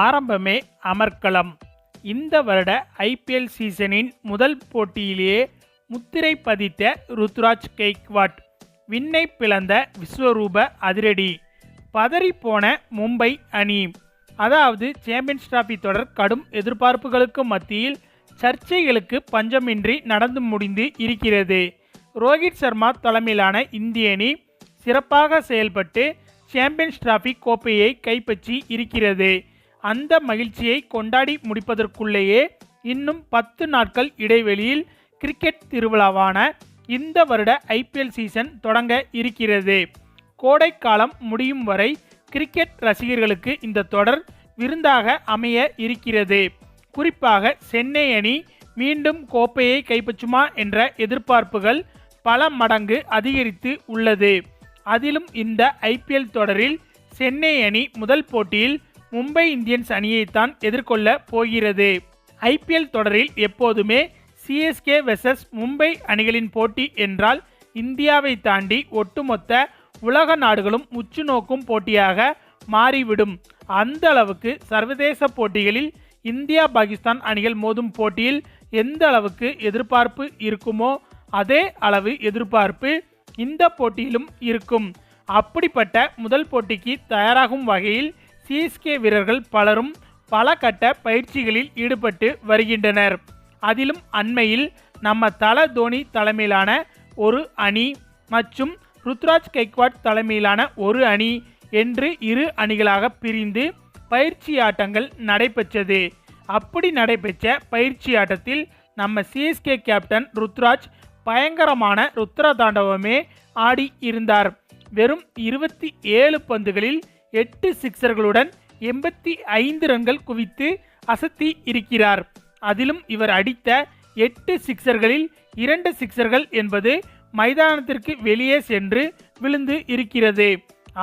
ஆரம்பமே அமர்க்களம். இந்த வருட ஐபிஎல் சீசனின் முதல் போட்டியிலேயே முத்திரை பதித்த ருத்ராஜ் கெய்க்வாட் விண்ணை பிளந்த விஸ்வரூப அதிரடி பதறிப்போன மும்பை அணி. அதாவது சாம்பியன்ஸ் டிராஃபி தொடர் கடும் எதிர்பார்ப்புகளுக்கு மத்தியில் சர்ச்சைகளுக்கு பஞ்சமின்றி நடந்து முடிந்து இருக்கிறது. ரோஹித் சர்மா தலைமையிலான இந்திய அணி சிறப்பாக செயல்பட்டு சாம்பியன்ஸ் டிராஃபி கோப்பையை கைப்பற்றி இருக்கிறது. அந்த மகிழ்ச்சியை கொண்டாடி முடிப்பதற்குள்ளேயே இன்னும் பத்து நாட்கள் இடைவெளியில் கிரிக்கெட் திருவிழாவான இந்த வருட ஐபிஎல் சீசன் தொடங்க இருக்கிறது. கோடைக்காலம் முடியும் வரை கிரிக்கெட் ரசிகர்களுக்கு இந்த தொடர் விருந்தாக அமைய இருக்கிறது. குறிப்பாக சென்னை அணி மீண்டும் கோப்பையை கைப்பற்றுமா என்ற எதிர்பார்ப்புகள் பல மடங்கு அதிகரித்து உள்ளது. அதிலும் இந்த ஐபிஎல் தொடரில் சென்னை அணி முதல் போட்டியில் மும்பை இந்தியன்ஸ் அணியைத்தான் எதிர்கொள்ள போகிறது. ஐபிஎல் தொடரில் எப்போதுமே சிஎஸ்கே வெர்சஸ் மும்பை அணிகளின் போட்டி என்றால் இந்தியாவை தாண்டி ஒட்டுமொத்த உலக நாடுகளும் உற்று நோக்கும் போட்டியாக மாறிவிடும். அந்த அளவுக்கு சர்வதேச போட்டிகளில் இந்தியா பாகிஸ்தான் அணிகள் மோதும் போட்டியில் எந்த அளவுக்கு எதிர்பார்ப்பு இருக்குமோ அதே அளவு எதிர்பார்ப்பு இந்த போட்டியிலும் இருக்கும். அப்படிப்பட்ட முதல் போட்டிக்கு தயாராகும் வகையில் சிஎஸ்கே வீரர்கள் பலரும் பல கட்ட பயிற்சிகளில் ஈடுபட்டு வருகின்றனர். அதிலும் அண்மையில் நம்ம தல தோனி தலைமையிலான ஒரு அணி மற்றும் ருத்ராஜ் கெக்வாட் தலைமையிலான ஒரு அணி என்று இரு அணிகளாக பிரிந்து பயிற்சி ஆட்டங்கள் நடைபெற்றது. அப்படி நடைபெற்ற பயிற்சி ஆட்டத்தில் நம்ம சிஎஸ்கே கேப்டன் ருத்ராஜ் பயங்கரமான ருத்ர தாண்டவமே ஆடி இருந்தார். வெறும் இருபத்தி ஏழு பந்துகளில் எட்டு சிக்சர்களுடன் எண்பத்தி ஐந்து ரன்கள் குவித்து அசத்தி இருக்கிறார். அதிலும் இவர் அடித்த எட்டு சிக்சர்களில் இரண்டு சிக்சர்கள் என்பது மைதானத்திற்கு வெளியே சென்று விழுந்து இருக்கிறது.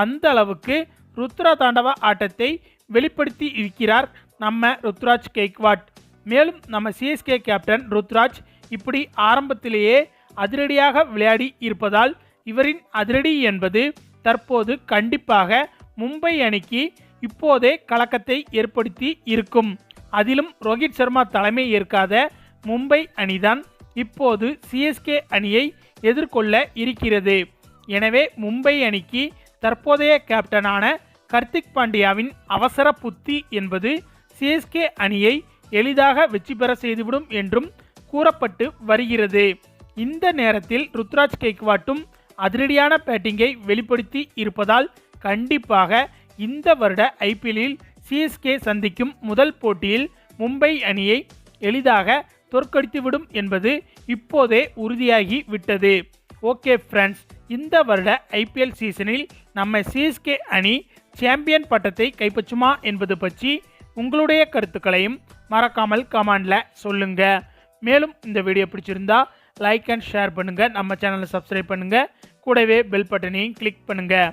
அந்த அளவுக்கு ருத்ரா தாண்டவ ஆட்டத்தை வெளிப்படுத்தி இருக்கிறார் நம்ம ருத்ராஜ் கெய்க்வாட் மேலும் நம்ம சிஎஸ்கே கேப்டன் ருத்ராஜ் இப்படி ஆரம்பத்திலேயே அதிரடியாக விளையாடி இருப்பதால் இவரின் அதிரடி என்பது தற்போது கண்டிப்பாக மும்பை அணிக்கு இப்போதே கலக்கத்தை ஏற்படுத்தி இருக்கும். அதிலும் ரோஹித் சர்மா தலைமை ஏற்காத மும்பை அணிதான் இப்போது சிஎஸ்கே அணியை எதிர்கொள்ள இருக்கிறது. எனவே மும்பை அணிக்கு தற்போதைய கேப்டனான கர்த்திக் பாண்டியாவின் அவசர புத்தி என்பது சிஎஸ்கே அணியை எளிதாக வெற்றி பெற செய்துவிடும் என்றும் கூறப்பட்டு வருகிறது. இந்த நேரத்தில் ருத்ராஜ் கெய்க்வாட்டும் அதிரடியான பேட்டிங்கை வெளிப்படுத்தி இருப்பதால் கண்டிப்பாக இந்த வருட ஐபிஎல்லில் சிஎஸ்கே சந்திக்கும் முதல் போட்டியில் மும்பை அணியை எளிதாக தோற்கடித்துவிடும் என்பது இப்போதே உறுதியாகி விட்டது. ஓகே ஃப்ரெண்ட்ஸ் இந்த வருட ஐபிஎல் சீசனில் நம்ம சிஎஸ்கே அணி சாம்பியன் பட்டத்தை கைப்பற்றுமா என்பது பற்றி உங்களுடைய கருத்துக்களையும் மறக்காமல் கமெண்டில் சொல்லுங்கள் மேலும் இந்த வீடியோ பிடிச்சிருந்தா லைக் அண்ட் ஷேர் பண்ணுங்கள் நம்ம சேனலை சப்ஸ்கிரைப் பண்ணுங்கள் கூடவே பெல் பட்டனையும் கிளிக் பண்ணுங்கள்